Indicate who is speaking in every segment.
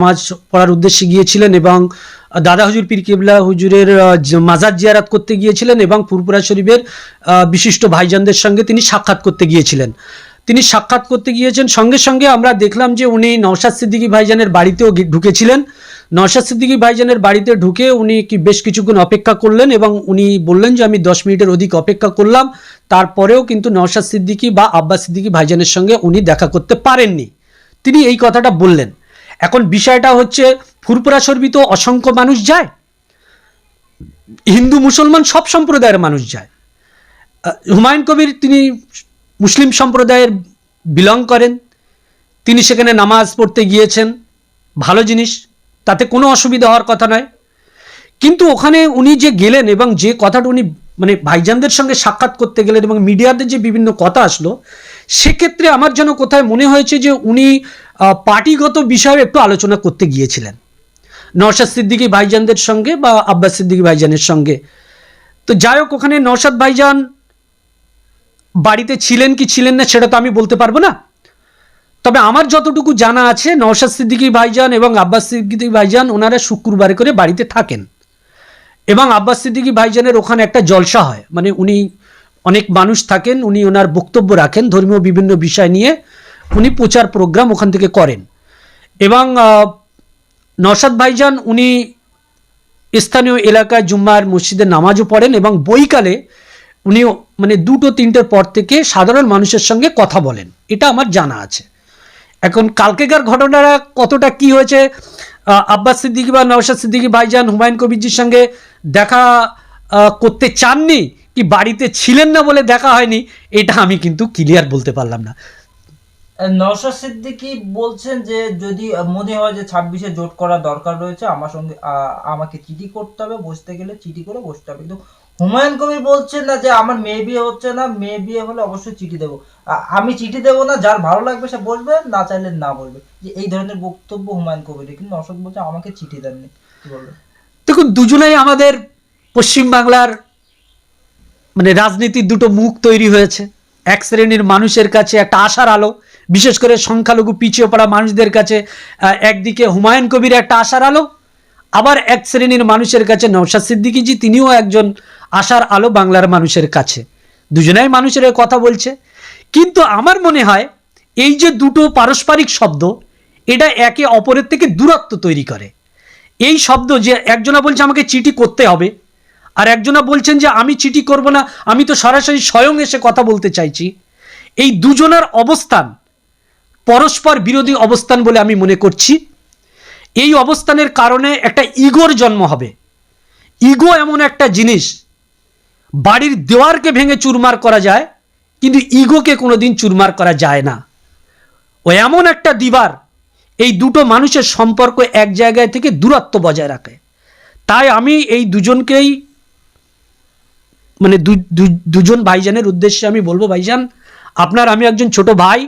Speaker 1: নামাজ পড়ার উদ্দেশ্যে গিয়েছিলেন এবং দাদা হুজুর পীর কেবলা হুজুরের মাজার জিয়ারাত করতে গিয়েছিলেন এবং ফুরপুরা শরীফের বিশিষ্ট ভাইজানদের সঙ্গে তিনি সাক্ষাৎ করতে গিয়েছিলেন। তিনি সাক্ষাৎ করতে গিয়েছেন। সঙ্গে সঙ্গে আমরা দেখলাম যে উনি নওশাদ সিদ্দিকী ভাইজানের বাড়িতেও ঢুকেছিলেন। নওশাদ সিদ্দিকী ভাইজানের বাড়িতে ঢুকে উনি কি বেশ কিছুক্ষণ অপেক্ষা করলেন এবং উনি বললেন যে, আমি দশ মিনিটের অধিক অপেক্ষা করলাম। তারপরেও কিন্তু নওশাদ সিদ্দিকী বা আব্বাস সিদ্দিকী ভাইজানের সঙ্গে উনি দেখা করতে পারেননি। তিনি এই কথাটা বললেন। এখন বিষয়টা হচ্ছে ফুরপুরা শরীফে তো অসংখ্য মানুষ যায়। হিন্দু, মুসলমান সব সম্প্রদায়ের মানুষ যায়। হুমায়ুন কবির তিনি মুসলিম সম্প্রদায়ের বিলং করেন। তিনি সেখানে নামাজ পড়তে গিয়েছেন। ভালো জিনিস, তাতে কোনো অসুবিধা হওয়ার কথা নয়। কিন্তু ওখানে উনি যে গেলেন এবং যে কথাটা উনি মানে ভাইজানদের সঙ্গে সাক্ষাৎ করতে গেলেন এবং মিডিয়াদের যে বিভিন্ন কথা আসলো, সেক্ষেত্রে আমার যেন কোথায় মনে হয়েছে যে উনি পার্টিগত বিষয়ে একটু আলোচনা করতে গিয়েছিলেন। নওশাদ সিদ্দিকি ভাইজানদের সঙ্গে বা আব্বাস সিদ্দিকী ভাইজানের সঙ্গে। তো যাই হোক, ওখানে নওশাদ ভাইজান বাড়িতে ছিলেন কি ছিলেন না সেটা তো আমি বলতে পারব না। তবে আমার যতটুকু জানা আছে, নওশাদ সিদ্দিকী ভাইজান এবং আব্বাস সিদ্দিকী ভাইজান ওনারা শুক্রবারে করে বাড়িতে থাকেন। এবং আব্বাস সিদ্দিকী ভাইজানের ওখানে একটা জলসা হয়। মানে উনি অনেক মানুষ থাকেন, উনি ওনার বক্তব্য রাখেন, ধর্মীয় বিভিন্ন বিষয় নিয়ে উনি প্রচার প্রোগ্রাম ওখান থেকে করেন। এবং নওশাদ ভাইজান উনি স্থানীয় এলাকায় জুম্মার মসজিদে নামাজও পড়েন এবং বইকালে উনি মানে দুটো তিনটের পর থেকে সাধারণ মানুষের সঙ্গে কথা বলেন। এটা আমার জানা আছে। এখন কালকেকার ঘটনাটা কতটা কি হয়েছে? আব্বাস সিদ্দিকী বা নওশাদ সিদ্দিকী ভাইজান, হুমায়ুন কবিরজির সঙ্গে দেখা করতে চাননি কি বাড়িতে ছিলেন না বলে দেখা হয়নি, এটা আমি কিন্তু ক্লিয়ার বলতে পারলাম না।
Speaker 2: নওশাদ সিদ্দিকী বলছেন যে যদি মনে হয় যে ছাব্বিশে জোট করা দরকার রয়েছে, আমার সঙ্গে আমাকে চিঠি করতে হবে, বসতে গেলে চিঠি করে বসতে হবে। কিন্তু হুমায়ুন কবির বলছেন না যে আমার মেয়ে বিয়ে হচ্ছে না, মেয়ে বিয়ে হলে অবশ্যই চিঠি দেবো। আমি চিঠি দেবো না, যার ভালো লাগবে সে বসবে, না চাইলে না বলবে যে এই ধরনের বক্তব্য হুমায়ুন কবির কিন্তু নওশাদ বলছে আমাকে চিঠি দেননি। কি বলবে
Speaker 1: দেখুন, দুজনেই আমাদের পশ্চিমবাংলার মানে রাজনীতির দুটো মুখ তৈরি হয়েছে। এক শ্রেণির মানুষের কাছে একটা আশার আলো, বিশেষ করে সংখ্যালঘু পিছিয়ে পড়া মানুষদের কাছে একদিকে হুমায়ুন কবির একটা আশার আলো, আবার এক শ্রেণির মানুষের কাছে নওশাদ সিদ্দিকীজি, তিনিও একজন আশার আলো বাংলার মানুষের কাছে। দুজনেই মানুষের কথা বলছে। কিন্তু আমার মনে হয়, এই যে দুটো পারস্পরিক শব্দ, এটা একে অপরের থেকে দূরত্ব তৈরি করে। এই শব্দ যে একজনা বলছে আমাকে চিঠি করতে হবে, আর একজনা বলছেন যে আমি চিঠি করব না, আমি তো সরাসরি স্বয়ং এসে কথা বলতে চাইছি। এই দুজনার অবস্থান পরস্পর বিরোধী অবস্থান বলে আমি মনে করছি। এই অবস্থানের কারণে একটা ইগোর জন্ম হবে। ইগো এমন একটা জিনিস, বাড়ির দেওয়ারকে ভেঙে চুরমার করা যায়, কিন্তু ইগোকে কোনোদিন চুরমার করা যায় না। ও এমন একটা দিবার এই দুটো মানুষের সম্পর্ক এক জায়গায় থেকে দূরত্ব বজায় রাখে। তাই আমি এই দুজনকেই মানে দুজন ভাইজানের উদ্দেশ্যে আমি বলব, ভাইজান, আপনার আমি একজন ছোট ভাই,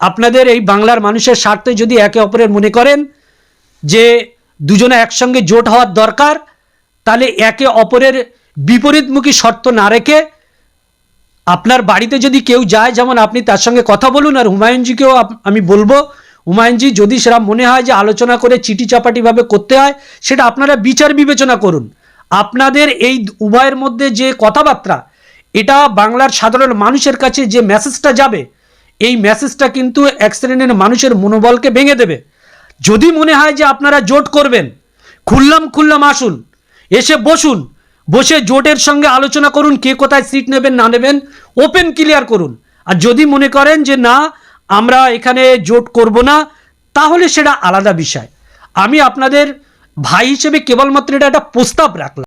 Speaker 1: আপনাদের এই বাংলার মানুষের স্বার্থে যদি একে অপরের মনে করেন যে দুজনে একসঙ্গে জোট হওয়ার দরকার, তাহলে একে অপরের বিপরীতমুখী শর্ত না রেখে আপনার বাড়িতে যদি কেউ যায়, যেমন আপনি তার সঙ্গে কথা বলুন, আর হুমায়ুনজিকেও আমি বলব হুমায়ুনজি, যদি সেটা মনে হয় যে আলোচনা করে চিঠি চাপাটিভাবে করতে হয়, সেটা আপনারা বিচার বিবেচনা করুন। আপনাদের এই উভয়ের মধ্যে যে কথাবার্তা, এটা বাংলার সাধারণ মানুষের কাছে যে মেসেজটা যাবে, এই মেসেজটা কিন্তু এক শ্রেণির মানুষের মনোবলকে ভেঙে দেবে। যদি মনে হয় যে আপনারা জোট করবেন, খুললাম খুললাম আসুন, এসে বসুন, বসে জোটের সঙ্গে আলোচনা করুন, কে কোথায় সিট নেবেন, না নেবেন ওপেন ক্লিয়ার করুন। আর যদি মনে করেন যে না আমরা এখানে জোট করব না, তাহলে সেটা আলাদা বিষয়। আমি আপনাদের ভাই হিসেবে কেবলমাত্র এটা একটা প্রস্তাব রাখলাম।